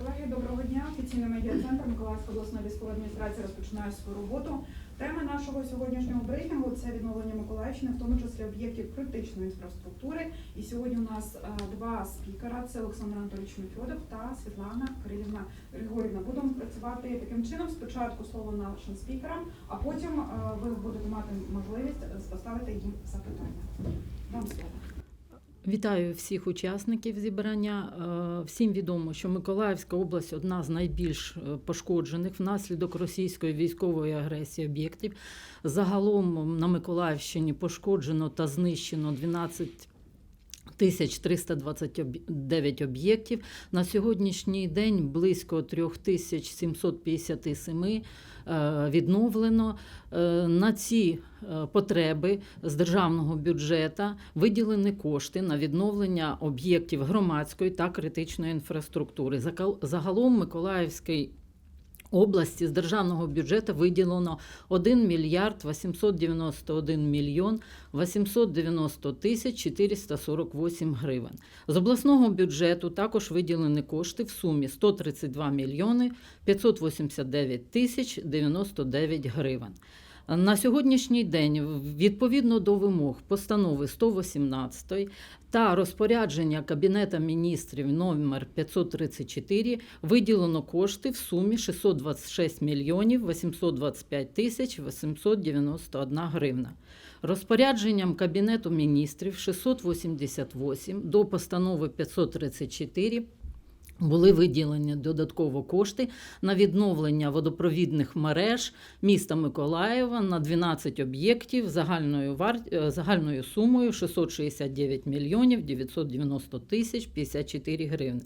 Колеги, доброго дня. Офіційний медіа-центр Миколаївської обласної військової адміністрації розпочинає свою роботу. Тема нашого сьогоднішнього брифінгу це відновлення Миколаївщини, в тому числі об'єктів критичної інфраструктури. І сьогодні у нас е, два спікера: це Олександр Анатолійович Мефьодов та Світлана Кирилівна Григорівна. Будемо працювати таким чином. Спочатку слово нашим спікерам, а потім е, ви будете мати можливість поставити їм запитання. Вам слово. Вітаю всіх учасників зібрання. Е, Всім відомо, що Миколаївська область одна з найбільш е, пошкоджених внаслідок російської військової агресії об'єктів. Загалом на Миколаївщині пошкоджено та знищено 12 тисяч 329 об'єктів. На сьогоднішній день близько 3757 е, відновлено. Е, На ці е, потреби з державного бюджету виділені кошти на відновлення об'єктів громадської та критичної інфраструктури. Загалом Миколаївський області з державного бюджету виділено 1 мільярд 891 мільйон 890 тисяч 448 гривень. З обласного бюджету також виділені кошти в сумі 132 мільйони 589 тисяч 99 гривень. На сьогоднішній день, відповідно до вимог постанови 118 та розпорядження Кабінета міністрів номер 534 виділено кошти в сумі 626 мільйонів 825 тисяч 891 гривна. Розпорядженням Кабінету міністрів 688 до постанови 534 були виділені додатково кошти на відновлення водопровідних мереж міста Миколаєва на 12 об'єктів загальною, вар... е, загальною сумою 669 мільйонів 990 тисяч 54 гривни.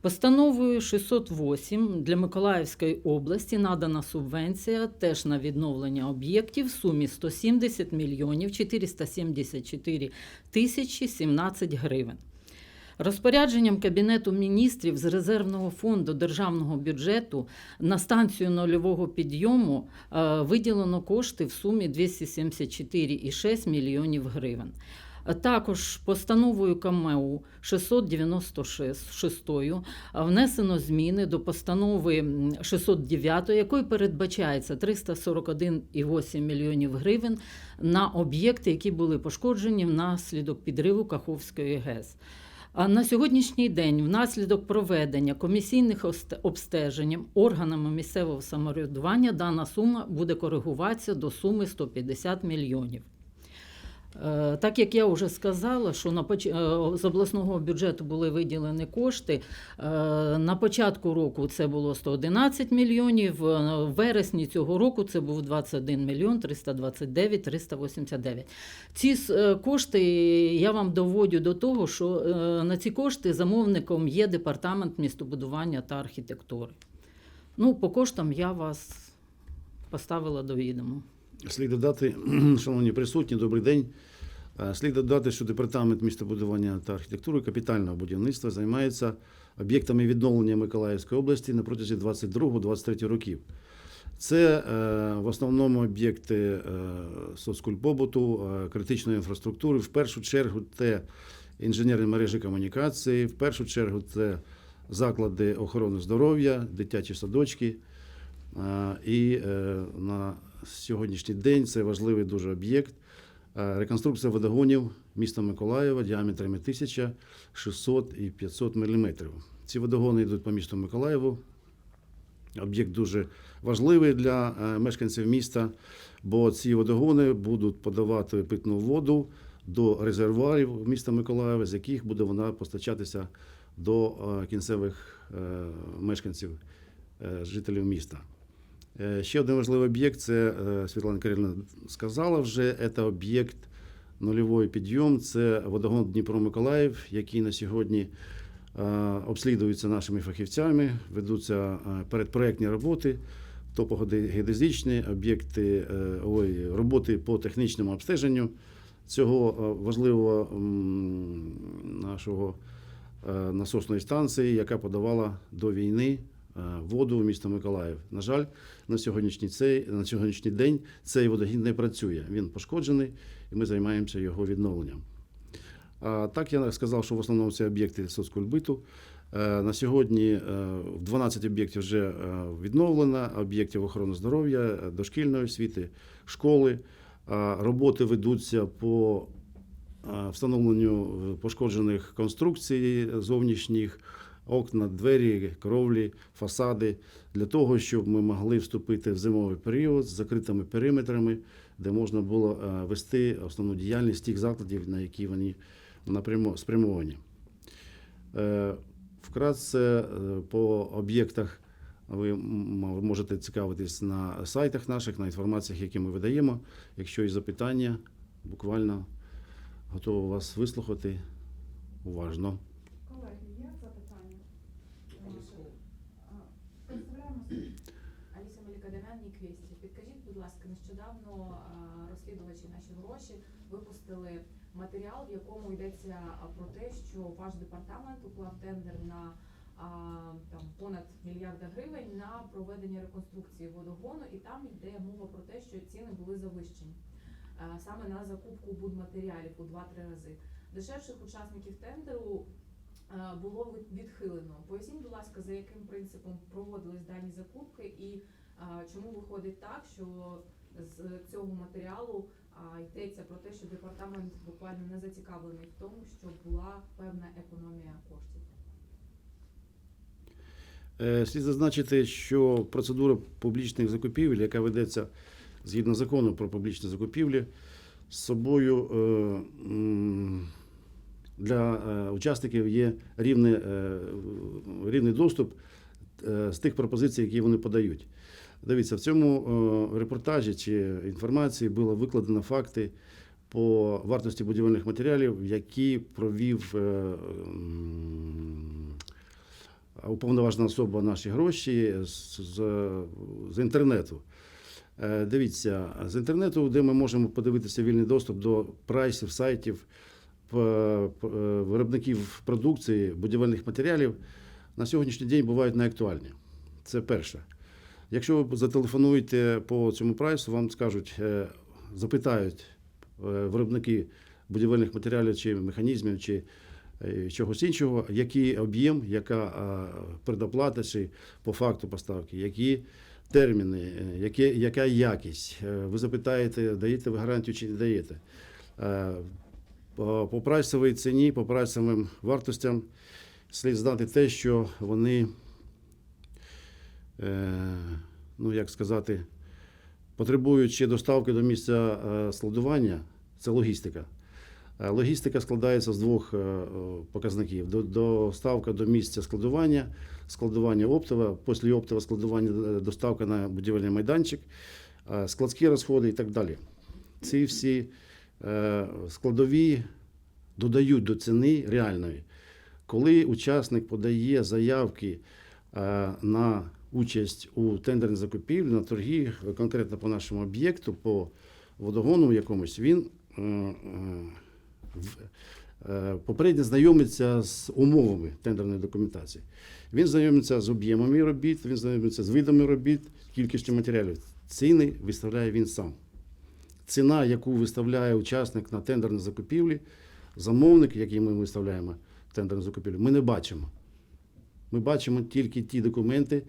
Постановою 608 для Миколаївської області надана субвенція теж на відновлення об'єктів в сумі 170 мільйонів 474 тисячі 17 гривень. Розпорядженням Кабінету міністрів з резервного фонду державного бюджету на станцію нульового підйому е, виділено кошти в сумі 274,6 мільйонів гривень. Також постановою КМУ 696 внесено зміни до постанови м, 609, якою передбачається 341,8 мільйонів гривень на об'єкти, які були пошкоджені внаслідок підриву Каховської ГЕС. А на сьогоднішній день, внаслідок проведення комісійних обстежень органами місцевого самоврядування, дана сума буде коригуватися до суми 150 мільйонів. Е, Так як я вже сказала, що на поч... е, з обласного бюджету були виділені кошти. е, На початку року це було 111 мільйонів, в вересні цього року це був 21 мільйон 329 389. Ці кошти я вам доводю до того, що на ці кошти замовником є департамент містобудування та архітектури. Ну, по коштам я вас поставила до відома. Слід додати, шановні присутні, добрий день. Е, Слід додати, що департамент містобудування та архітектури капітального будівництва займається об'єктами відновлення Миколаївської області на протязі 22-23 років. Це е, в основному об'єкти е, соцкульпобуту, критичної інфраструктури. В першу чергу це інженерні мережі комунікації, в першу чергу це заклади охорони здоров'я, дитячі садочки. І на сьогоднішній день це важливий дуже об'єкт. Е, Реконструкція водогонів міста Миколаєва діаметрами 1600 і 500 мм. Ці водогони йдуть по місту Миколаєву. Об'єкт дуже важливий для е, мешканців міста, бо ці водогони будуть подавати питну воду до резервуарів міста Миколаєва, з яких буде вона постачатися до е, кінцевих мешканців, жителів міста. Е, Ще один важливий об'єкт це е, Світлана Кирилівна сказала вже. Це об'єкт нульовий підйом. Це водогон Дніпро-Миколаїв, який на сьогодні е, обслідується нашими фахівцями, ведуться передпроектні роботи, топогеодезичні об'єкти, ой, роботи по технічному обстеженню цього важливого нашого насосної станції, яка подавала до війни воду в місто Миколаїв. На жаль, на сьогоднішній, цей, на сьогоднішній день цей водогін не працює. Він пошкоджений, і ми займаємося його відновленням. А так я сказав, що в основному це об'єкти соцкульбиту. Е, На сьогодні е, 12 об'єктів вже е, відновлено, об'єктів охорони здоров'я, е, дошкільної освіти, школи. Роботи ведуться по е, встановленню е, пошкоджених конструкцій зовнішніх, окна, двері, кровлі, фасади, для того, щоб ми могли вступити в зимовий період з закритими периметрами, де можна було е, вести основну діяльність тих закладів, на які вони напрямо спрямовані. Е, Вкратце е, по об'єктах ви можете цікавитись на сайтах наших, на інформаціях, які ми видаємо. Якщо є запитання, буквально готовий вас вислухати уважно. Колеги, є запитання? А, Представляємо собі. Аліса Великодем'ян, Ніквесті. Підкажіть, будь ласка, нещодавно а, розслідувачі наші гроші випустили матеріал, в якому йдеться про те, що ваш департамент уклав тендер на там понад мільярда гривень на проведення реконструкції водогону, і там йде мова про те, що ціни були завищені саме на закупку будматеріалів у 2-3 рази. Дешевших учасників тендеру було відхилено. Поясніть, будь ласка, за яким принципом проводились дані закупки і чому виходить так, що з цього матеріалу а, йдеться про те, що департамент буквально не зацікавлений в тому, щоб була певна економія коштів. Е, Слід зазначити, що процедура публічних закупівель, яка ведеться згідно закону про публічні закупівлі, з собою е, для е, учасників є рівний, рівний доступ з тих пропозицій, які вони подають. Дивіться, в цьому е, репортажі чи інформації було викладено факти по вартості будівельних матеріалів, які провів е, уповноважена особа наші гроші з, з, інтернету. Е, Дивіться, з інтернету, де ми можемо подивитися вільний доступ до прайсів, сайтів, виробників продукції, будівельних матеріалів, на сьогоднішній день бувають неактуальні. Це перше. Якщо ви зателефонуєте по цьому прайсу, вам скажуть, е, запитають е, виробники будівельних матеріалів чи механізмів, чи е, чогось іншого, який об'єм, яка предоплата чи по факту поставки, які терміни, яке, яка якість. Ви запитаєте, даєте ви гарантію чи не даєте. По прайсовій ціні, по прайсовим вартостям слід знати те, що вони, ну як сказати, потребують ще доставки до місця е, складування, це логістика. Е, Логістика складається з двох е, е, показників: доставка до місця складування, складування оптове, після оптового складування е, доставка на будівельний майданчик, е, складські розходи і так далі. Ці всі е, складові додають до ціни реальної. Коли учасник подає заявки е, на участь у тендерній закупівлі, на торги, конкретно по нашому об'єкту, по водогону якомусь, він е, е, е, попередньо знайомиться з умовами тендерної документації. Він знайомиться з об'ємами робіт, він знайомиться з видами робіт, кількістю матеріалів. Ціни виставляє він сам. Ціна, яку виставляє учасник на тендерній закупівлі, замовник, який ми виставляємо тендерну закупівлю, ми не бачимо. Ми бачимо тільки ті документи,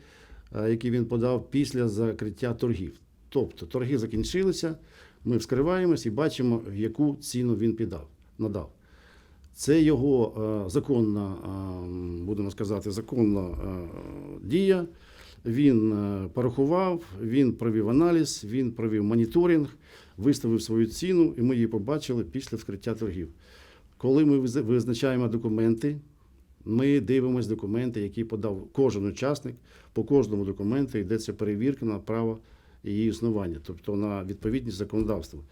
які він подав після закриття торгів. Тобто торги закінчилися, ми вскриваємось і бачимо, яку ціну він піддав, надав. Це його е, законна, е, будемо сказати, законна е, дія. Він е, порахував, він провів аналіз, він провів моніторинг, виставив свою ціну, і ми її побачили після вскриття торгів. Коли ми визначаємо документи, ми дивимося документи, які подав кожен учасник. По кожному документу йдеться перевірка на право її існування, тобто на відповідність законодавству.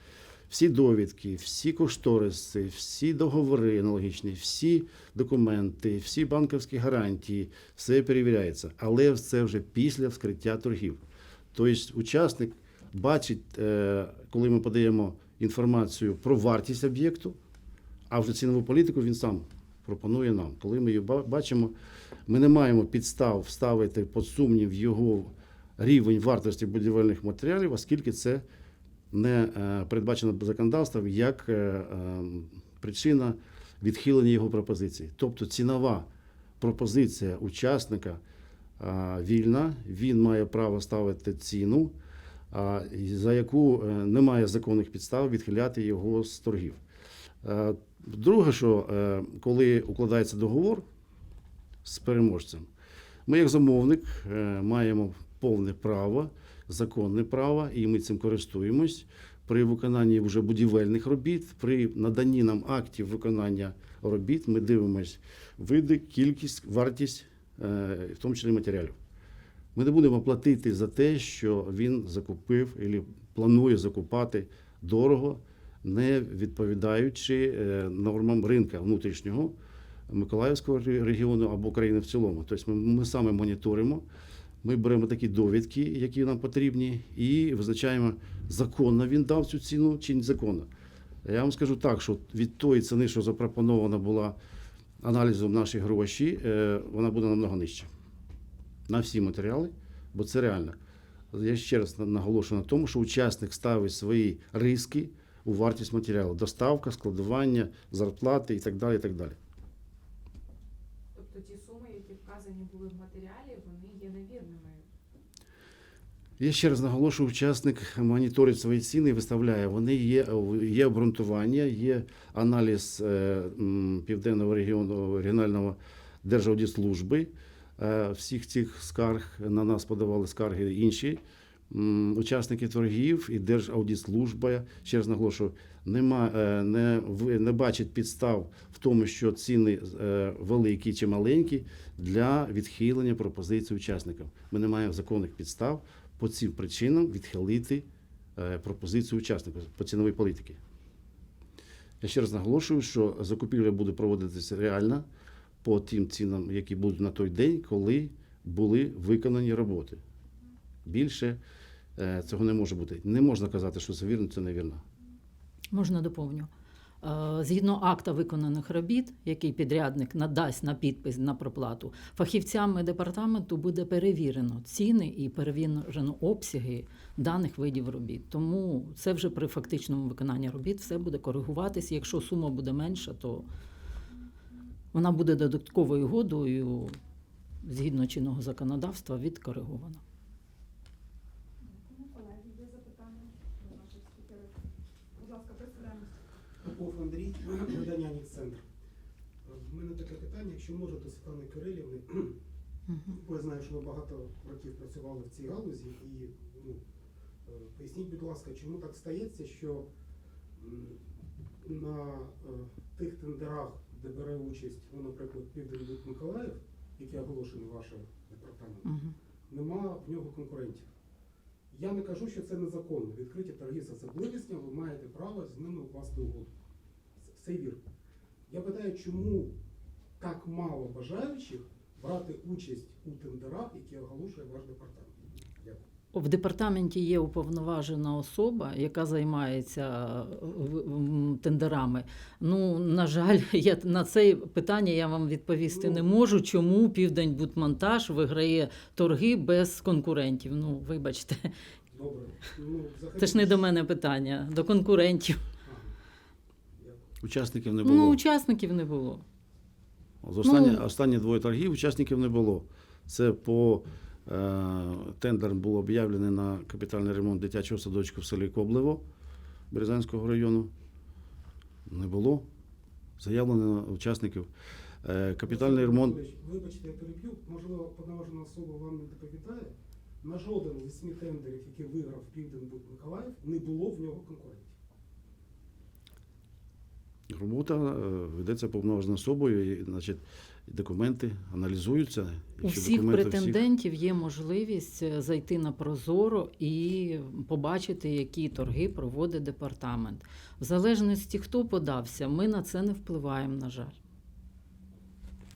Всі довідки, всі кошториси, всі договори аналогічні, всі документи, всі банківські гарантії, все перевіряється. Але це вже після вскриття торгів. Тобто учасник бачить, е, коли ми подаємо інформацію про вартість об'єкту, а вже цінову політику він сам пропонує нам. Коли ми її бачимо, ми не маємо підстав вставити під сумнів його рівень вартості будівельних матеріалів, оскільки це не е, передбачено законодавством як е, е, причина відхилення його пропозиції. Тобто цінова пропозиція учасника вільна, він має право ставити ціну, за яку немає законних підстав відхиляти його з торгів. Друге, що е, коли укладається договор з переможцем, ми, як замовник, е, маємо повне право, законне право, і ми цим користуємось при виконанні вже будівельних робіт, при наданні нам актів виконання робіт, ми дивимось види, кількість, вартість, е, в тому числі матеріалів. Ми не будемо платити за те, що він закупив або планує закупати дорого, не відповідаючи е, нормам ринка внутрішнього Миколаївського регіону або країни в цілому. Тобто ми, ми саме моніторимо, ми беремо такі довідки, які нам потрібні, і визначаємо, законно він дав цю ціну чи незаконно. Я вам скажу так, що від тої ціни, що запропонована була аналізом наші гроші, е, вона буде намного нижча. На всі матеріали, бо це реально. Я ще раз на- наголошую на тому, що учасник ставить свої риски у вартість матеріалу. Доставка, складування, зарплати і так далі. І так далі. Тобто ті суми, які вказані були в матеріалі, вони є невірними. Я ще раз наголошую, учасник моніторить свої ціни і виставляє. Вони є, є обґрунтування, є аналіз е, Південного регіону регіонального Держаудитслужби. Е, Всіх цих скарг на нас подавали скарги інші учасники торгів і Держаудитслужба. Ще раз наголошую, нема, е, не, не бачить підстав в тому, що ціни е, великі чи маленькі для відхилення пропозицій учасникам. Ми не маємо законних підстав по цим причинам відхилити е, пропозицію учасників по ціновій політики. Я ще раз наголошую, що закупівля буде проводитися реально по тим цінам, які будуть на той день, коли були виконані роботи. Більше е, цього не може бути. Не можна казати, що це вірно, це невірно. Можна доповню. Е, Згідно акта виконаних робіт, який підрядник надасть на підпис на проплату, фахівцями департаменту буде перевірено ціни і перевірено обсяги даних видів робіт. Тому це вже при фактичному виконанні робіт все буде коригуватися. Якщо сума буде менша, то вона буде додатковою угодою згідно чинного законодавства відкоригована. Дякую. Колеги, є запитання до наших спікерів? Будь ласка, представляємося. Попов Андрій, видання Нікцентр. В мене таке питання, якщо можна, до Світлани Кирилівни. Бо я знаю, що ви багато років працювали в цій галузі, і ну, е, поясніть, будь ласка, чому так стається, що на е, тих тендерах, де бере участь, ну, наприклад, Південний Миколаїв, який оголошений вашим департаментом, нема в нього конкурентів. Я не кажу, що це незаконно. Відкриті торги з особливістю, ви маєте право з ними укласти угоду. Це- Все вірно. Я питаю, чому так мало бажаючих брати участь у тендерах, які оголошує ваш департамент? Дякую. В департаменті є уповноважена особа, яка займається е, тендерами. Ну, на жаль, я на це питання я вам відповісти не можу. Чому Південь Будмонтаж виграє торги без конкурентів? Ну, вибачте, Добре. Ну, взагалі- це ж не до мене питання, до конкурентів. Дякую. Учасників не було. Ну, учасників не було. З останні, Ну- останні двоє торгів учасників не було. Це по е, тендер було об'явлений на капітальний ремонт дитячого садочку в селі Коблево Березанського району. Не було. Заявлено на учасників. Е, капітальний ремонт. Вибачте, я переб'ю. Можливо, повноважена особа вам не доповідає. На жоден з восьми тендерів, які виграв Південбуд Миколаїв, не було в нього конкурентів. Робота е, ведеться повноваженою особою, і, значить, документи аналізуються. У всіх претендентів є можливість е, зайти на Прозоро і побачити, які торги проводить департамент. В залежності, хто подався, ми на це не впливаємо, на жаль.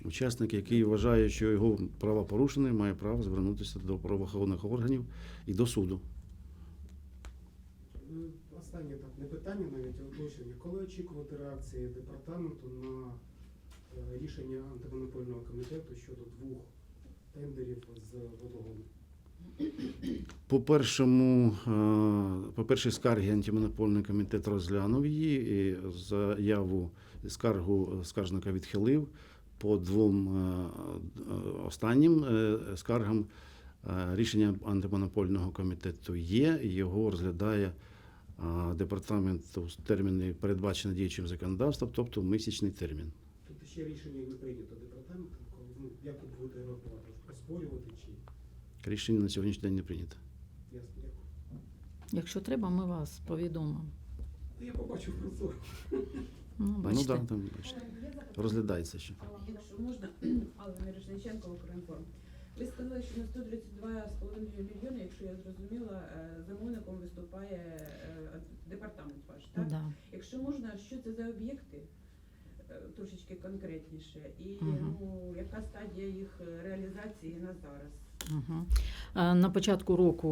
Учасник, який вважає, що його права порушені, має право звернутися до правоохоронних органів і до суду. Е, Останнє питання навіть, уточнення. Коли очікувати реакції департаменту на е, рішення антимонопольного комітету щодо двох тендерів з водогону? По першому, е, по першій скаргі антимонопольний комітет розглянув її і заяву скаргу скаржника відхилив. по двом е, останнім скаргам рішення антимонопольного комітету є. Його розглядає е, департамент терміни, передбачені діючим законодавством, тобто місячний термін. Тобто ще рішення не прийнято департаментом, коли, ну, як ви будете реагувати? Оспорювати чи Рішення на сьогоднішній день не прийнято. ясно, дякую. Якщо треба, ми вас повідомимо. Я побачив прозоро. Ну, Ну бачите. да, там бачите, розглядається ще. Якщо можна, Алла Мірошниченко, Укрінформ. Ви сказали, що на 132,5 мільйони, якщо я зрозуміла, е, замовником виступає е, департамент ваш, так? Да. Якщо можна, що це за об'єкти? Е, Трошечки конкретніше, і ну, яка стадія їх реалізації на зараз? Угу. На початку року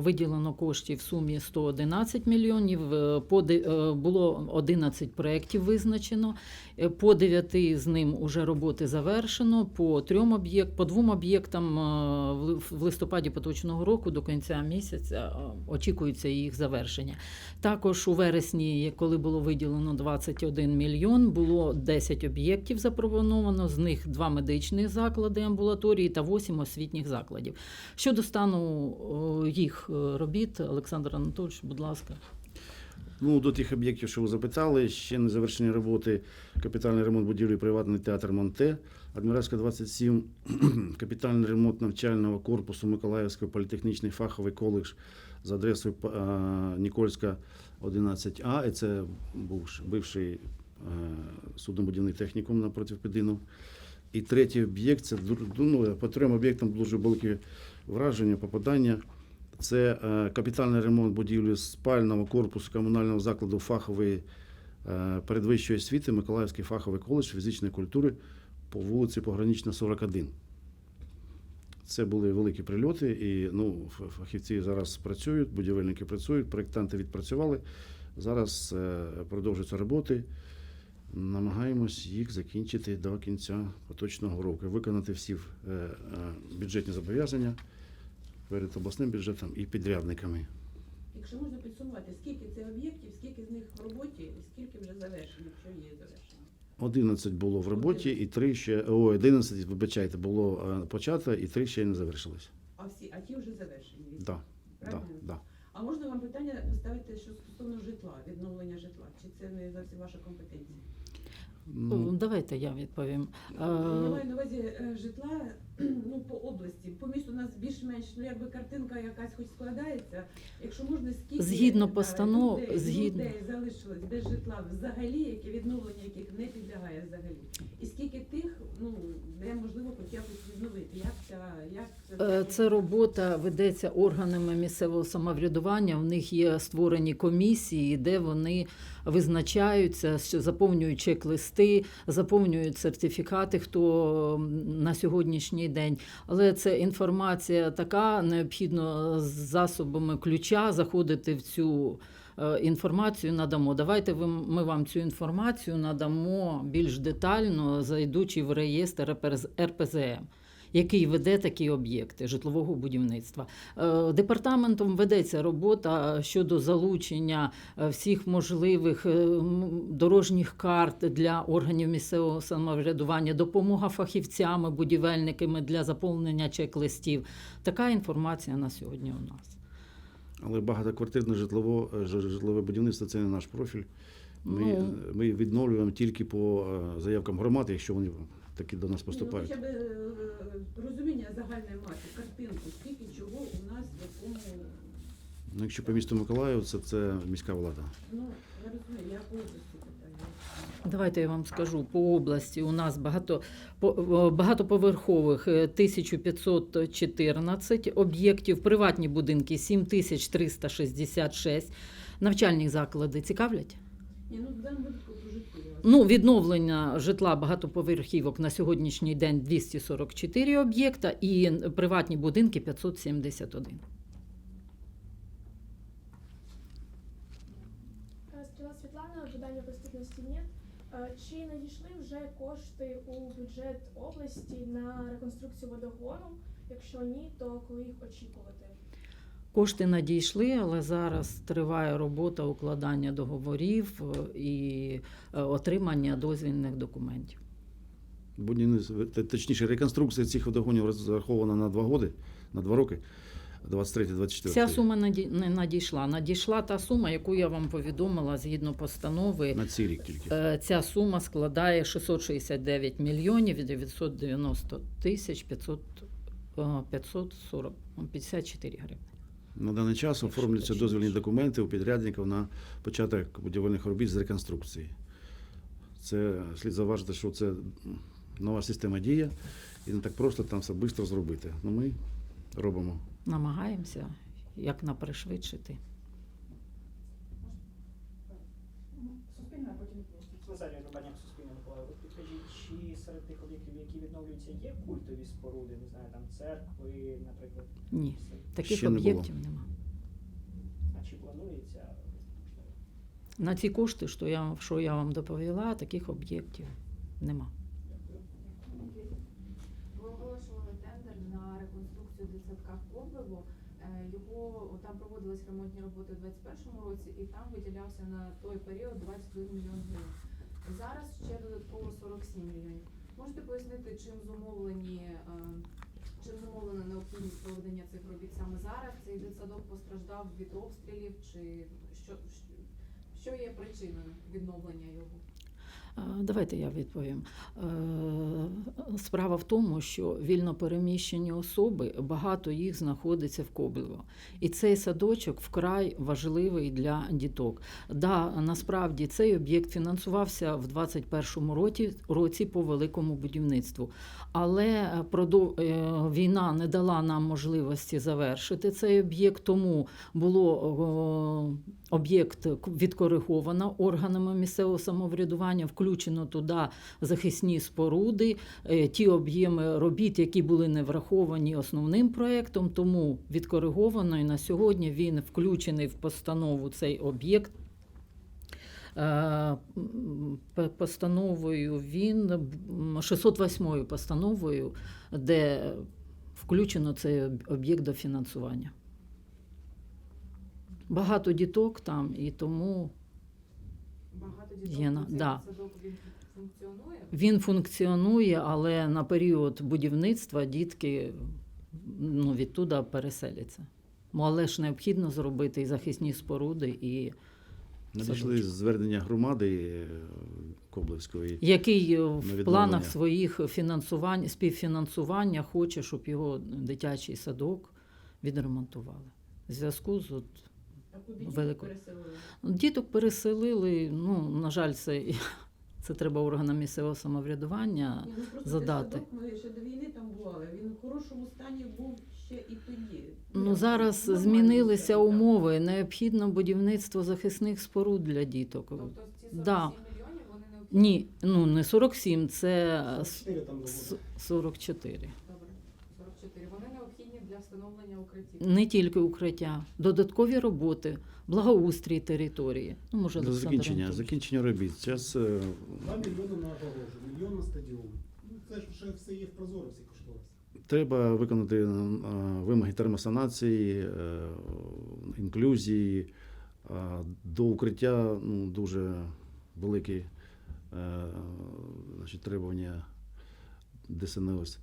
виділено коштів в сумі 111 мільйонів. Е, По е, було 11 проєктів визначено. Е, По 9 з ним уже роботи завершено. По трьом об'єкт, по двом об'єктам е, в листопаді поточного року до кінця місяця е, очікується їх завершення. Також у вересні, коли було виділено 21 мільйон, було 10 об'єктів запропоновано. З них два медичні заклади амбулаторії та 8 освітніх закладів. Щодо стану їх е, робіт, Олександр Анатольович, будь ласка. Ну, до тих об'єктів, що ви запитали, ще не завершені роботи капітальний ремонт будівлі приватний театр Монте, Адміральська 27, капітальний ремонт навчального корпусу Миколаївський політехнічний фаховий коледж за адресою е, Нікольська 11А. І це був бивший е, суднобудівний технікум напроти Педину. І третій об'єкт це ну, по трьом об'єктам дуже велике враження, попадання. Це е, капітальний ремонт будівлі спального корпусу комунального закладу фахової е, передвищої освіти Миколаївський фаховий коледж фізичної культури по вулиці Погранична, 41. Це були великі прильоти, і ну, фахівці зараз працюють, будівельники працюють, проєктанти відпрацювали. Зараз е, продовжуються роботи. Намагаємось їх закінчити до кінця поточного року, виконати всі е, е, бюджетні зобов'язання перед обласним бюджетом і підрядниками. Якщо можна підсумувати, скільки це об'єктів, скільки з них в роботі, і скільки вже завершено, якщо є завершено? 11 було в роботі, і 3 ще, о, 11, вибачайте, було е, почато, і 3 ще не завершились. А всі, а ті вже завершені. Да, да, да. А можна вам питання поставити, що стосовно житла, відновлення житла? Чи це не зовсім ваша компетенція? Ну, Давайте я відповім. Е, Я маю на увазі е, житла ну, по області. По місту у нас більш-менш ну, якби картинка якась хоч складається. Якщо можна, скільки Згідно е, постанов- людей, згідно. людей залишилось без житла взагалі, яке відновлення яких не підлягає взагалі. І скільки тих, ну, де можливо хоч якось відновити? Як ця, як Е, Це робота ведеться органами місцевого самоврядування. В них є створені комісії, де вони визначаються, заповнюють чек-листи, заповнюють сертифікати, хто на сьогоднішній день. Але це інформація така, необхідно з засобами ключа заходити в цю. е, Інформацію надамо. Давайте ми вам цю інформацію надамо більш детально, зайдучи в реєстр РПЗМ який веде такі об'єкти житлового будівництва. Е, Департаментом ведеться робота щодо залучення е, всіх можливих е, дорожніх карт для органів місцевого самоврядування, допомога фахівцями, будівельниками для заповнення чек-листів. Така інформація на сьогодні у нас. але багатоквартирне житлово, е, житлове будівництво це не наш профіль. Ми, Ну. ми відновлюємо тільки по е, заявкам громади, якщо вони таки до нас Ну, поступають. хоча б е, розуміння загальної маси, картинку, скільки чого у нас в якому. Ну, якщо по місту Миколаїв, це, це міська влада. Ну, я розумію, я по області питаю. Давайте я вам скажу по області. У нас багато по- е, багатоповерхових е, 1514 об'єктів, приватні будинки 7366, навчальні заклади цікавлять. Ні, ну в даному випадку прожитку я. Ну, відновлення житла багатоповерхівок на сьогоднішній день 244 об'єкта і приватні будинки 571. Е, Стріла Світлана, видання преступності ні. Е, Чи надійшли вже кошти у бюджет області на реконструкцію водогону? Якщо ні, то коли їх очікувати? Кошти надійшли, але зараз триває робота укладання договорів е, і е, отримання дозвільних документів. Будівництво, точніше, реконструкція цих водогонів розрахована на два роки, на два роки, 23-24. Ця сума не надійшла. Надійшла та сума, яку я вам повідомила згідно постанови. На цей рік тільки. Е, Ця сума складає 669 мільйонів 990 тисяч 500, е, 540, 54 гривні. На даний час оформлюються дозвільні документи у підрядників на початок будівельних робіт з реконструкції. Це слід заважити, що це нова система діє, і не так просто там все швидко зробити. Ну ми робимо. Намагаємося як напришвидшити. Суспільне, потім Назарій Рубаняк, Суспільне Миколаїв. Підкажіть, чи серед тих об'єктів, які відновлюються, є культові споруди, не знаю, там церкви, наприклад, Ні, таких Ще не було. об'єктів нема. а чи планується? На ці кошти, що я, що я вам доповіла, таких об'єктів нема. Ви оголошували тендер на реконструкцію дитсадка Коблево. Е, Його там проводились ремонтні роботи у 2021 році, і там виділявся на той період 21 мільйон гривень. Зараз ще додатково 47 мільйонів. Можете пояснити, чим зумовлені е, чим зумовлена необхідність проведення цих робіт саме зараз? Цей дитсадок постраждав від обстрілів, чи що, що є причиною відновлення його? Е, Давайте я відповім. Е, Справа в тому, що вільно переміщені особи, багато їх знаходиться в Коблево. І цей садочок вкрай важливий для діток. Да, насправді цей об'єкт фінансувався в 2021 році, році по великому будівництву. Але продов... е, війна не дала нам можливості завершити цей об'єкт, тому було об'єкт відкориговано органами місцевого самоврядування, включено туди захисні споруди, е, ті об'єми робіт, які були не враховані основним проектом, тому відкориговано і на сьогодні він включений в постанову цей об'єкт. Е, Постановою він м, 608 постановою, де включено цей об'єкт до фінансування. Багато діток там, і тому Багато діток Є на- цей да. садок він функціонує. він функціонує, але на період будівництва дітки ну, відтуда переселяться. Ну, Але ж необхідно зробити і захисні споруди, і Надійшли звернення громади е, Коблевської. який е, в планах своїх фінансувань, співфінансування хоче, щоб його дитячий садок відремонтували. В зв'язку з от, Велику. переселили? діток переселили. Ну, на жаль, це, це треба органам місцевого самоврядування. Ні, ну просто задати. садок, ми ще до війни там бували. Він в хорошому стані був ще і тоді. Ну зараз Нормально змінилися так. умови. Необхідно будівництво захисних споруд для діток. Тобто ці 47 Да. мільйонів вони необхідні. Ні, ну не 47, це с- 44 там с- доводить. 44. 44. Встановлення укриттів. Не тільки укриття, додаткові роботи, благоустрій території. Ну, може, До Олександр закінчення, Анатолійович. закінчення робіт. Зараз е, 2 мільйони на огорожу, мільйон на стадіон. Ну, це ж вже все є в прозоро, всі кошториси. треба виконати е, вимоги термосанації, е, інклюзії. До укриття ну, дуже великі е, значить, требування ДСНС.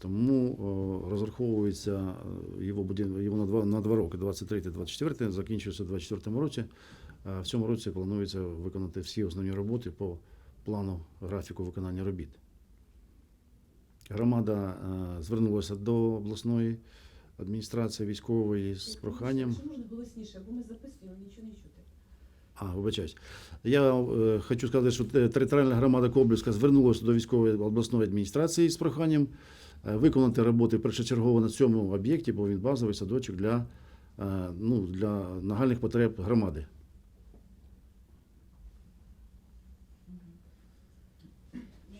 Тому о, розраховується е, його, будів- його на, два, на два роки, 23-24, закінчується в 24 році. А в цьому році планується виконати всі основні роботи по плану графіку виконання робіт. Громада е, звернулася до обласної адміністрації військової з проханням. Можна голосніше, бо ми записуємо, нічого не чути. А, вибачаюсь. Я е, хочу сказати, що територіальна громада Коблівська звернулася до військової обласної адміністрації з проханням е, виконати роботи першочергово на цьому об'єкті, бо він базовий садочок для, е, ну, для нагальних потреб громади.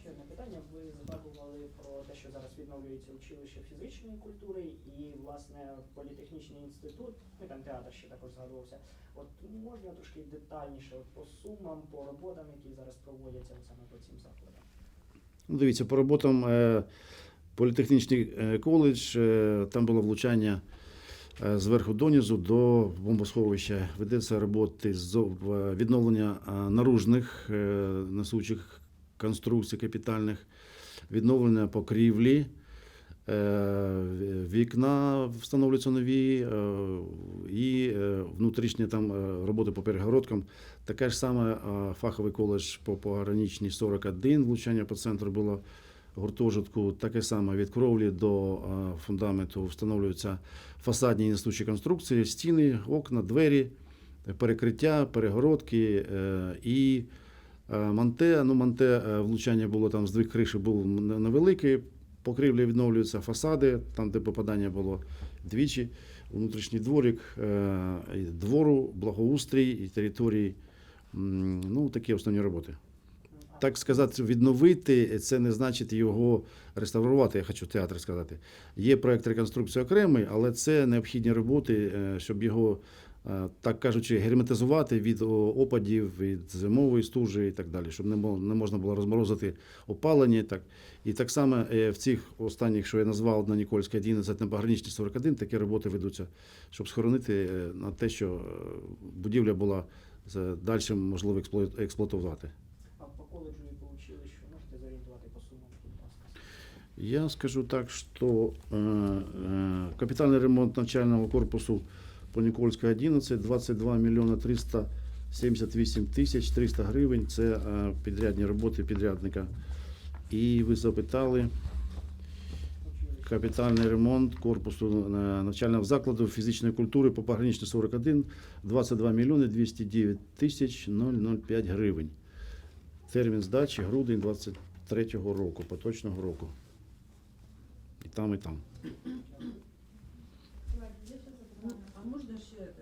Ще одне питання. Ви згадували про те, що зараз відновлюється училище фізичної культури і, власне, політехнічний інститут, ну там театр ще також згадувався. От можна трошки детальніше от, по сумам, по роботам, які зараз проводяться саме по цим закладам. Ну, дивіться, по роботам е, політехнічний е, коледж, е, там було влучання е, зверху донизу до бомбосховища. Ведеться роботи з відновлення наружних несучих конструкцій капітальних. відновлення покрівлі, вікна встановлюються нові, і внутрішні там роботи по перегородкам. Таке ж саме фаховий коледж по пограничній 41, влучання по центру було гуртожитку. Таке саме від кровлі до е, фундаменту встановлюються фасадні несучі конструкції, стіни, окна, двері, перекриття, перегородки е, і е, манте. Ну, манте влучання було там з двох криші був невеликий. Покрівлі відновлюються фасади, там, де попадання було двічі. Внутрішній дворик, двору, благоустрій і території. Ну, такі основні роботи. Так сказати, відновити це не значить його реставрувати. Я хочу театр сказати. Є проект реконструкції окремий, але це необхідні роботи, е, щоб його, е, так кажучи, герметизувати від опадів, від зимової стужі і так далі, щоб не мо- не можна було розморозити опалення. Так. І так само е, в цих останніх, що я назвав на Нікольській 11, на пограничній 41, такі роботи ведуться, щоб схоронити на те, що будівля була дальшим можливо експлуа- експлуатувати. А по коледжу і по училищу можете зорієнтувати по сумам, будь ласка. Я скажу так, что э, э, капитальный ремонт начального корпусу по Никольской 11 22 мільйона 378 тисяч 300 гривень. Це е, підрядні роботи підрядника. І ви запитали Училище. капітальний ремонт корпусу е, навчального закладу фізичної культури по пограничній 41 22 мільйони 209 тисяч 005 гривень. Термін здачі грудень 23 року, поточного року. І там, і там. А можна ще е,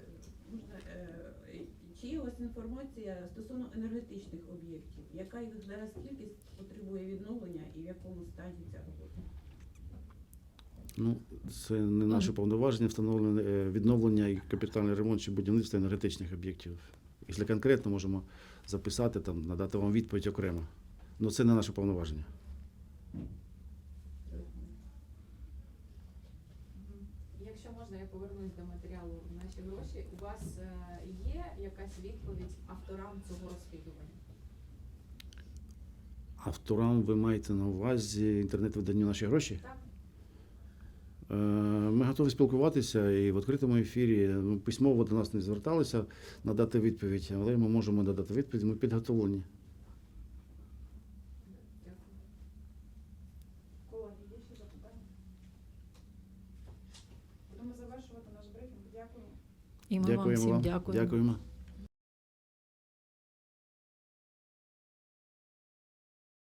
можна, е, чи є у вас інформація стосовно енергетичних об'єктів? Яка їх зараз кількість потребує відновлення і в якому стані ця робота? Ну, це не наше повноваження встановлення е, відновлення і капітальний ремонт чи будівництво енергетичних об'єктів. Якщо конкретно можемо записати там, надати вам відповідь окремо. Ну це не наше повноваження. Якщо можна, я повернусь до матеріалу наші гроші. У вас е, є якась відповідь авторам цього розслідування? Авторам ви маєте на увазі інтернет-виданню наші гроші? Так? Е, Ми готові спілкуватися і в відкритому ефірі письмово до нас не зверталися надати відповідь, але ми можемо надати відповідь. Ми підготовлені. Дякую. Колеги, є ще запитання? Будемо завершувати наш брифінг. Дякую. І ми вам всім дякуємо. Дякуємо.